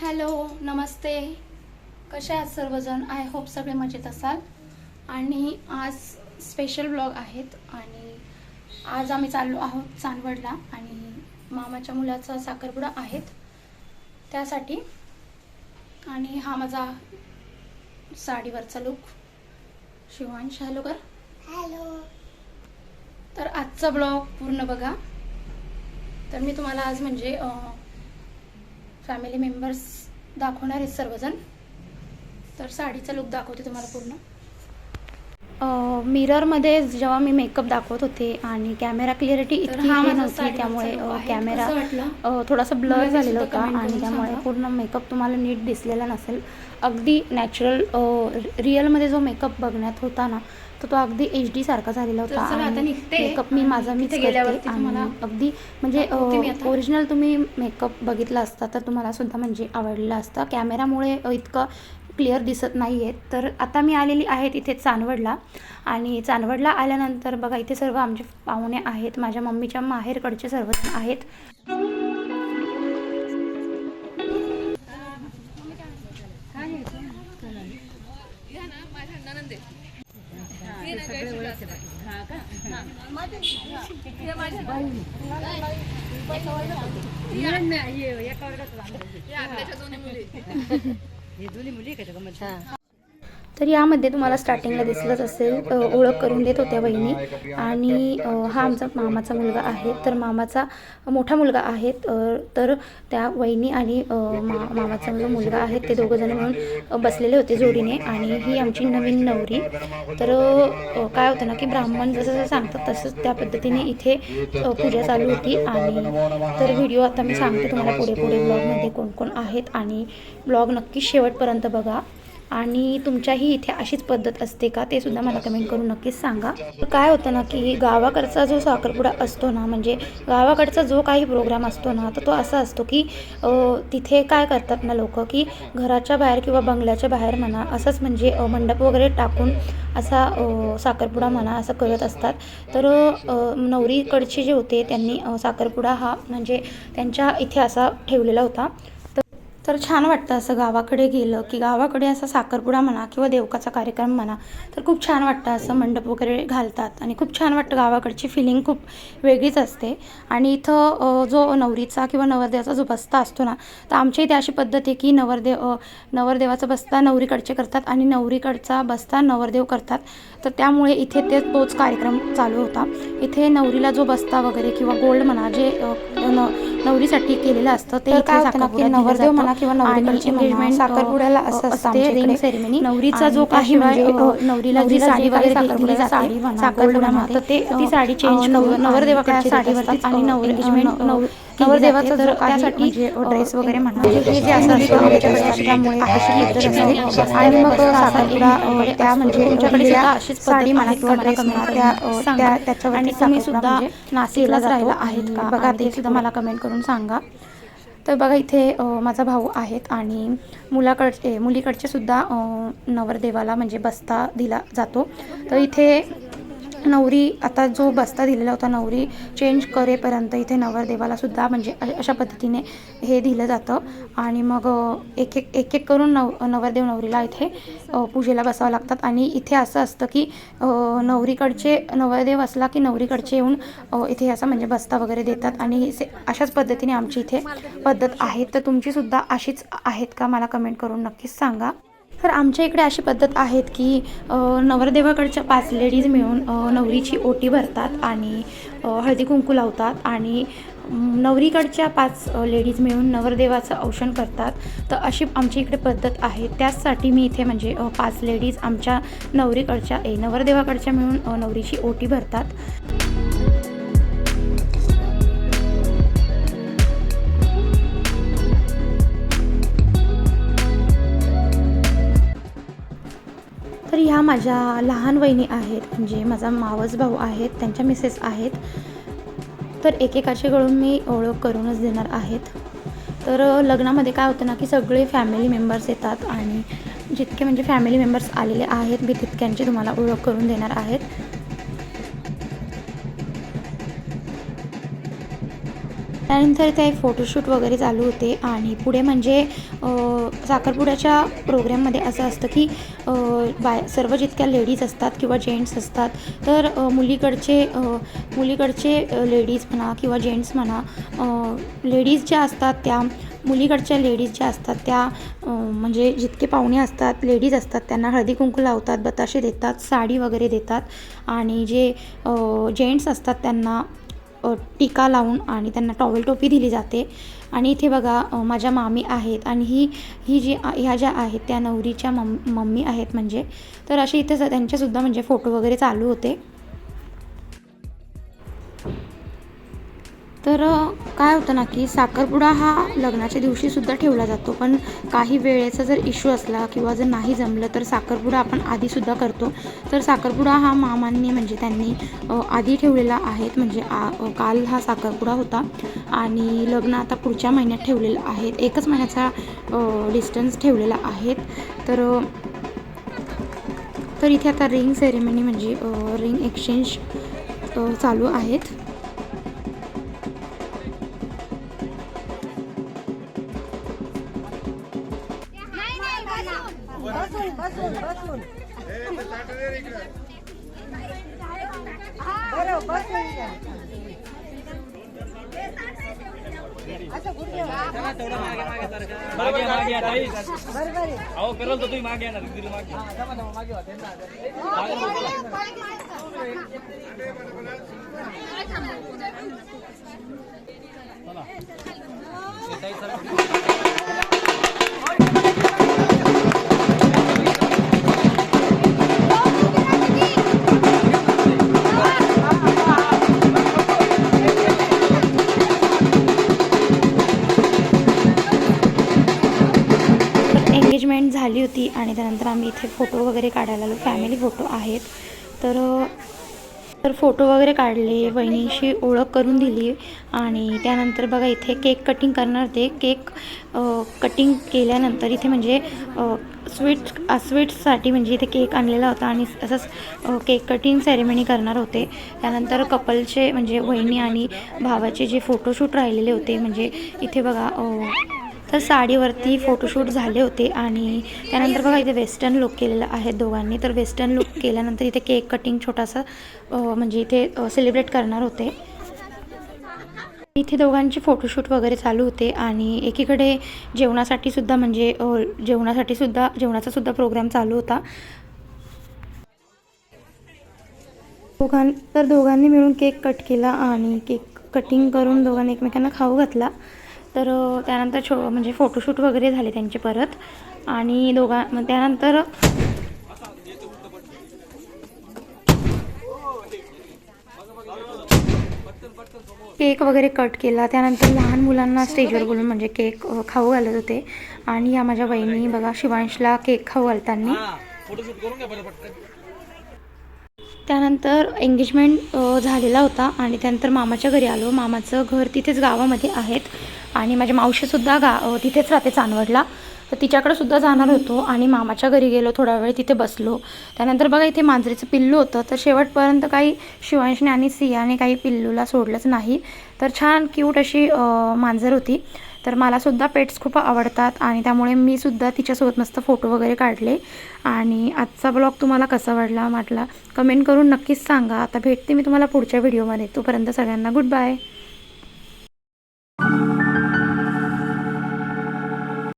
Hello नमस्ते. कसे आहात सर्वजण? आय होप सगळे मजेत असाल. आणि आज स्पेशल ब्लॉग आहेत आणि आज आम्ही चाललो आहोत चांदवडला आणि मामाच्या मुलाचा साखरपुडा आहेत. त्यासाठी आणि हा माझा साडीवरचा लुक शिवांश हॅलो कर. हॅलो तर आजचा ब्लॉग पूर्ण बघा. तर मी तुम्हाला आज म्हणजे फॅमिली मेंबर्स दाखवणार आहेत सर्वजण. तर साडीचा लुक दाखवते तुम्हाला पूर्ण. मिररमध्ये जेव्हा मी मेकअप दाखवत होते आणि कॅमेरा क्लिअरिटी इतकी नव्हती त्यामुळे. कॅमेरा थोडासा ब्लर झालेला होता आणि त्यामुळे. पूर्ण मेकअप तुम्हाला नीट दिसलेला नसेल अगदी नॅचरल रिअलमध्ये जो मेकअप बघण्यात होता ना तर तो अगदी एच डी सारखा झालेला होता. मेकअप मी माझा मीच गेल्यावरती अगदी म्हणजे. ओरिजिनल तुम्ही मेकअप बघितला असता तर तुम्हाला सुद्धा म्हणजे आवडलं असतं कॅमेरामुळे इतकं क्लिअर दिसत नाही आहेत तर आता मी आलेली आहे तिथे चांदवडला आणि चांदवडला आल्यानंतर बघा इथे सर्व आमचे पाहुणे आहेत माझ्या मम्मीच्या माहेरकडचे सर्वजण आहेत 你独立，你离开这个门。तर यामध्ये तुम्हाला स्टार्टिंगला दिसलंच असेल ओळख करून देत होत्या वहिनी आणि हा आमचा मामाचा मुलगा आहे. तर मामाचा मोठा मुलगा आहे. तर त्या वहिनी आणि मा मामाचा जो मुलगा आहे ते दोघंजण म्हणून बसलेले होते जोडीने. आणि ही आमची नवीन नवरी. तर काय होतं ना की ब्राह्मण जसं जसं सांगतात तसंच त्या पद्धतीने इथे पूजा चालू होती. आणि तर व्हिडिओ आता मी सांगते तुम्हाला पुढे पुढे ब्लॉगमध्ये कोण कोण आहेत. आणि ब्लॉग नक्की शेवटपर्यंत बघा. आणि तुमच्याही इथे अशीच पद्धत असते का? ते सुद्धा मला कमेंट करून नक्कीच सांगा. तर काय होतं ना की गावाकडचा जो साखरपुडा असतो ना म्हणजे गावाकडचा जो काही प्रोग्राम असतो ना तर तो असा असतो की तिथे काय करतात ना लोक की घराच्या बाहेर किंवा बंगल्याच्या बाहेर म्हणा असंच म्हणजे मंडप वगैरे टाकून असा साखरपुडा म्हणा असं करत असतात. तर नवरीकडचे जे होते त्यांनी साखरपुडा हा म्हणजे त्यांच्या इथे असा ठेवलेला होता. तर छान वाटतं असं गावाकडे गेलं की गावाकडे असा साखरपुडा म्हणा किंवा देवकाचा कार्यक्रम म्हणा तर खूप छान वाटतं असं मंडप वगैरे घालतात. आणि खूप छान वाटतं गावाकडची फिलिंग खूप वेगळीच असते. आणि इथं जो नवरीचा किंवा नवरदेवाचा जो बस्ता असतो ना तर आमच्या इथे अशी पद्धत आहे की नवरदेव नवरदेवाचा बस्ता नवरीकडचे करतात आणि नवरीकडचा बस्ता नवरदेव करतात. तर त्यामुळे इथे ते तोच कार्यक्रम चालू होता. इथे नवरीला जो बस्ता वगैरे किंवा गोल्ड म्हणा जे न- नवरीसाठी केलेलं असतं ते इथे नवरदेव. म्हणा किंवा नवरीकडची म्हणा, engagement, साखरपुड्याला असतं रिंग. सेरेमनी नवरीचा जो काही म्हणजे, नवरीला जी साडी वगैरे साखरपुड्याला जाते साखरपुड्यामध्ये तर ते ती साडी चेंज नव- करून नवरदेवाकडची त्या देत असतात साडीवरतीच आणि नवर- केली नवरदेवाचा. जो त्यासाठी म्हणजे ड्रेस वगैरे म्हणा, हे जे त्या असं त्यामुळे. आणि मग साखरपुडा. म्हणजे तुमच्याकडे सुद्धा अशीच साडी म्हणा किंवा? ड्रेस म्हणा त्या, त्याच्यावरती तुम्ही सुद्धा नाशिकलाच केला राहिला आहेत का बघा ते सुद्धा. मला कमेंट करून सांगा तर बघा इथे माझा भाऊ आहेत आणि मुलाकडचे मुलीकडचे सुद्धा नवरदेवाला म्हणजे बस्ता दिला जातो तर इथे नवरी आता जो बस्ता दिलेला होता नवरी चेंज करेपर्यंत इथे नवरदेवाला सुद्धा म्हणजे अशा पद्धतीने हे दिलं जातं. आणि मग एक एक एक एक करून नव नवरदेव नवरीला इथे पूजेला बसावं लागतात. आणि इथे असं असतं की नवरीकडचे नवरदेव असला की नवरीकडचे येऊन इथे असं म्हणजे बस्ता वगैरे देतात. आणि से अशाच पद्धतीने आमची इथे पद्धत आहे. तर तुमचीसुद्धा अशीच आहेत का? मला कमेंट करून नक्कीच सांगा. तर आमच्या इकडे अशी पद्धत आहेत की नवरदेवाकडच्या पाच लेडीज मिळून नवरीची ओटी भरतात आणि हळदी कुंकू लावतात आणि नवरीकडच्या पाच लेडीज मिळून नवरदेवाचं औषण करतात. तर अशी आमची इकडे पद्धत आहे. त्याचसाठी मी इथे म्हणजे पाच लेडीज आमच्या नवरीकडच्या ए नवरदेवाकडच्या मिळून नवरीची ओटी भरतात. माझ्या लहान वहिनी आहेत म्हणजे माझा मावस भाऊ आहेत त्यांच्या मिसेस आहेत. तर एकेकाचे गळून मी ओळख करूनच देणार आहेत. तर लग्नामध्ये काय होतं ना की सगळे फॅमिली मेंबर्स येतात आणि जितके म्हणजे फॅमिली मेंबर्स आलेले आहेत मी तितक्यांची तुम्हाला ओळख करून देणार आहेत. त्यानंतर ते फोटोशूट वगैरे चालू होते आणि पुढे म्हणजे साखरपुड्याच्या प्रोग्राममध्ये असं असतं की बाय सर्व जितक्या लेडीज असतात किंवा जेंट्स असतात तर मुलीकडचे मुलीकडचे लेडीज म्हणा किंवा जेंट्स म्हणा लेडीज ज्या असतात त्या मुलीकडच्या लेडीज ज्या असतात त्या म्हणजे जितके पाहुणे असतात लेडीज असतात त्यांना हळदी कुंकू लावतात बताशे देतात साडी वगैरे देतात आणि जे जेंट्स असतात त्यांना टीका लावून आणि त्यांना टॉवेल टोपी दिली जाते. आणि इथे बघा माझ्या मामी आहेत आणि ही ही जी ह्या ज्या आहेत त्या नवरीच्या मम मम्मी आहेत म्हणजे. तर असे इथे त्यांचेसुद्धा म्हणजे फोटो वगैरे चालू होते. तर काय होतं ना की साखरपुडा हा लग्नाच्या दिवशीसुद्धा ठेवला जातो. पण काही वेळेचा जर इश्यू असला किंवा जर नाही जमलं तर साखरपुडा आपण आधीसुद्धा करतो. तर साखरपुडा हा मामांनी म्हणजे त्यांनी आधी ठेवलेला आहेत म्हणजे आ काल हा साखरपुडा होता आणि लग्न आता पुढच्या महिन्यात ठेवलेलं आहे. एकच महिन्याचा डिस्टन्स ठेवलेला आहेत तर तर इथे आता रिंग सेरेमनी म्हणजे रिंग एक्सचेंज चालू आहेत. बसून बसून. बसून बरं बसून घ्या. असं गुडघे मागे मागे आता आई. बरोबर आहे अहो करल तर तुम्ही मागे येणार तिथे मागे. तर एंगेजमेंट झाली होती आणि त्यानंतर आम्ही इथे फोटो वगैरे काढायला आलो. फॅमिली फोटो आहेत. तर तर फोटो वगैरे काढले वहिनीशी ओळख करून दिली आणि त्यानंतर बघा इथे केक कटिंग करणार ते. केक कटिंग केल्यानंतर इथे म्हणजे स्वीट स्वीट्ससाठी म्हणजे इथे केक आणलेला होता आणि असंच केक कटिंग सेरेमनी करणार होते. त्यानंतर कपलचे म्हणजे वहिनी आणि भावाचे जे फोटोशूट राहिलेले होते म्हणजे इथे बघा तर साडीवरती फोटोशूट झाले होते आणि त्यानंतर बघा इथे वेस्टर्न लुक केलेला आहे दोघांनी. तर वेस्टर्न लुक केल्यानंतर इथे केक कटिंग छोटासा म्हणजे इथे सेलिब्रेट करणार होते. इथे दोघांचे फोटोशूट वगैरे चालू होते आणि एकीकडे जेवणासाठी सुद्धा म्हणजे जेवणासाठी सुद्धा जेवणाचा सुद्धा प्रोग्राम चालू होता. दोघां तर दोघांनी मिळून केक कट केला आणि केक कटिंग करून दोघांनी एकमेकांना खाऊ घातला. तर त्यानंतर छो म्हणजे फोटोशूट वगैरे झाले त्यांचे परत. आणि दोघां मग त्यानंतर केक वगैरे कट केला. त्यानंतर लहान मुलांना स्टेजवर बोलून म्हणजे केक खाऊ घालत होते. आणि या माझ्या बहिणी बघा शिवांशला केक खाऊ घालताना त्यानंतर एंगेजमेंट झालेला होता आणि त्यानंतर मामाच्या घरी आलो. मामाचं घर तिथेच गावामध्ये आहेत आणि माझ्या मावशीसुद्धा गा तिथेच राहते चांदवडला. तर तिच्याकडे सुद्धा जाणार होतो आणि मामाच्या घरी गेलो थोडा वेळ तिथे बसलो. त्यानंतर बघा इथे मांजरीचं पिल्लू होतं. तर शेवटपर्यंत काही शिवांशने आणि सियाने काही पिल्लूला सोडलंच नाही. तर छान क्यूट अशी मांजर होती. तर मलासुद्धा पेट्स खूप आवडतात आणि त्यामुळे मी सुद्धा तिच्यासोबत मस्त फोटो वगैरे काढले. आणि आजचा ब्लॉग तुम्हाला कसा वाटला म्हटला कमेंट करून नक्कीच सांगा. आता भेटते मी तुम्हाला पुढच्या व्हिडिओमध्ये तोपर्यंत सगळ्यांना गुड बाय